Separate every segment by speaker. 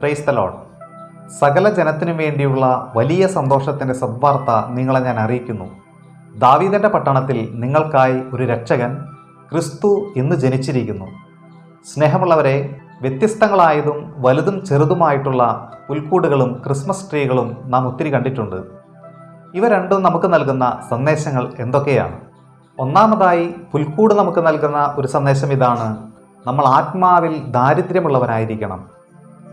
Speaker 1: Praise the load സകല ജനത്തിനു വേണ്ടിയുള്ള വലിയ സന്തോഷത്തിന്റെ സദ്വാർത്ത നിങ്ങളെ ഞാൻ അറിയിക്കുന്നു. ദാവീദന്റെ പട്ടണത്തിൽ നിങ്ങൾക്കായി ഒരു രക്ഷകൻ ക്രിസ്തു ഇന്ന് ജനിച്ചിരിക്കുന്നു. സ്നേഹമുള്ളവരെ വ്യത്യസ്തങ്ങളായതും വലുതും ചെറുതുമായിട്ടുള്ള പുൽക്കൂടുകളും ക്രിസ്മസ് ട്രീകളും നാം ഒത്തിരി കണ്ടിട്ടുണ്ട്. ഇവ രണ്ടും നമുക്ക് നൽകുന്ന സന്ദേശങ്ങൾ എന്തൊക്കെയാണ്? ഒന്നാമതായി പുൽക്കൂട് നമുക്ക് നൽകുന്ന ഒരു സന്ദേശം ഇതാണ്. നമ്മൾ ആത്മാവിൽ ദാരിദ്ര്യമുള്ളവരായിരിക്കണം.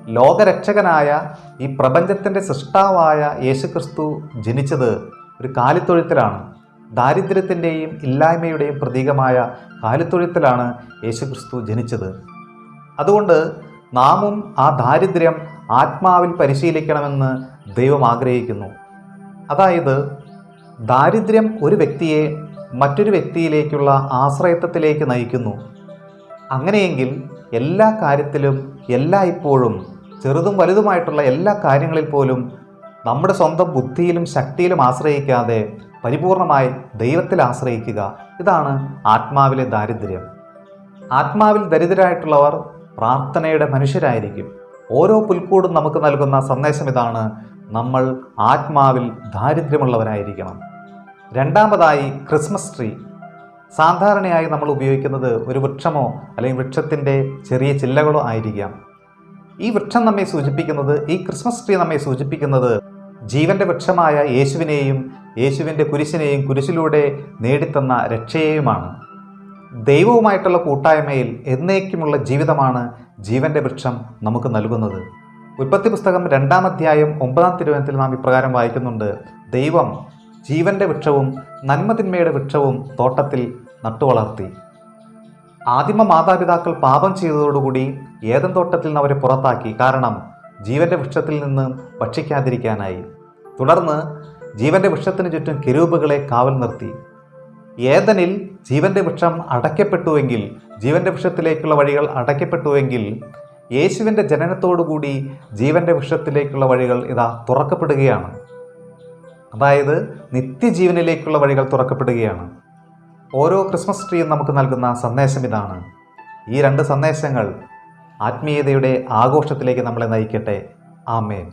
Speaker 1: ലോകരക്ഷകനായ ഈ പ്രപഞ്ചത്തിന്റെ സൃഷ്ടാവായ യേശുക്രിസ്തു ജനിച്ചത് ഒരു കാലിത്തൊഴുത്തിലാണ്. ദാരിദ്ര്യത്തിന്റെയും ഇല്ലായ്മയുടെയും പ്രതീകമായ കാലിത്തൊഴുത്തിലാണ് യേശുക്രിസ്തു ജനിച്ചത്. അതുകൊണ്ട് നാമും ആ ദാരിദ്ര്യം ആത്മാവിൽ പരിശീലിക്കണമെന്ന് ദൈവം ആഗ്രഹിക്കുന്നു. അതായത് ദാരിദ്ര്യം ഒരു വ്യക്തിയെ മറ്റൊരു വ്യക്തിയിലേക്കുള്ള ആശ്രയത്വത്തിലേക്ക് നയിക്കുന്നു. അങ്ങനെയെങ്കിൽ എല്ലാ കാര്യത്തിലും എല്ലായ്പ്പോഴും ചെറുതും വലുതുമായിട്ടുള്ള എല്ലാ കാര്യങ്ങളിൽ പോലും നമ്മുടെ സ്വന്തം ബുദ്ധിയിലും ശക്തിയിലും ആശ്രയിക്കാതെ പരിപൂർണമായി ദൈവത്തിൽ ആശ്രയിക്കുക. ഇതാണ് ആത്മാവിലെ ദാരിദ്ര്യം. ആത്മാവിൽ ദരിദ്രരായിട്ടുള്ളവർ പ്രാർത്ഥനയുടെ മനുഷ്യരായിരിക്കും. ഓരോ പുൽക്കൂടും നമുക്ക് നൽകുന്ന സന്ദേശം ഇതാണ് നമ്മൾ ആത്മാവിൽ ദാരിദ്ര്യമുള്ളവരായിരിക്കണം. രണ്ടാമതായി ക്രിസ്മസ് ട്രീ. സാധാരണയായി നമ്മൾ ഉപയോഗിക്കുന്നത് ഒരു വൃക്ഷമോ അല്ലെങ്കിൽ വൃക്ഷത്തിന്റെ ചെറിയ ചില്ലകളോ ആയിരിക്കാം. ഈ വൃക്ഷം നമ്മെ സൂചിപ്പിക്കുന്നത് ഈ ക്രിസ്മസ് ട്രീ നമ്മെ സൂചിപ്പിക്കുന്നത് ജീവന്റെ വൃക്ഷമായ യേശുവിനെയും യേശുവിന്റെ കുരിശിനെയും കുരിശിലൂടെ നേടിത്തന്ന രക്ഷയെയുമാണ്. ദൈവവുമായിട്ടുള്ള കൂട്ടായ്മയിൽ എന്നേക്കുമുള്ള ജീവിതമാണ് ജീവന്റെ വൃക്ഷം നമുക്ക് നൽകുന്നത്. ഉൽപ്പത്തി പുസ്തകം രണ്ടാം അധ്യായം ഒമ്പതാം തിരുവനത്തിൽ നാം ഇപ്രകാരം വായിക്കുന്നുണ്ട്. ദൈവം ജീവന്റെ വൃക്ഷവും നന്മതിന്മയുടെ വൃക്ഷവും തോട്ടത്തിൽ നട്ടുവളർത്തി. ആദിമ മാതാപിതാക്കൾ പാപം ചെയ്തതോടുകൂടി ഏതൻ തോട്ടത്തിൽ നിന്ന് അവരെ പുറത്താക്കി. കാരണം ജീവന്റെ വൃക്ഷത്തിൽ നിന്ന് ഭക്ഷിക്കാതിരിക്കാനായി. തുടർന്ന് ജീവന്റെ വൃക്ഷത്തിന് ചുറ്റും കിരൂപുകളെ കാവൽ നിർത്തി. ഏതനിൽ ജീവന്റെ വൃക്ഷം അടയ്ക്കപ്പെട്ടുവെങ്കിൽ ജീവന്റെ വൃക്ഷത്തിലേക്കുള്ള വഴികൾ അടയ്ക്കപ്പെട്ടുവെങ്കിൽ യേശുവിന്റെ ജനനത്തോടുകൂടി ജീവന്റെ വൃക്ഷത്തിലേക്കുള്ള വഴികൾ ഇതാ തുറക്കപ്പെടുകയാണ്. അതായത് നിത്യജീവനിലേക്കുള്ള വഴികൾ തുറക്കപ്പെടുകയാണ്. ഓരോ ക്രിസ്മസ് ട്രീയും നമുക്ക് നൽകുന്ന സന്ദേശം ഇതാണ്. ഈ രണ്ട് സന്ദേശങ്ങൾ ആത്മീയതയുടെ ആഘോഷത്തിലേക്ക് നമ്മളെ നയിക്കട്ടെ. ആമേൻ.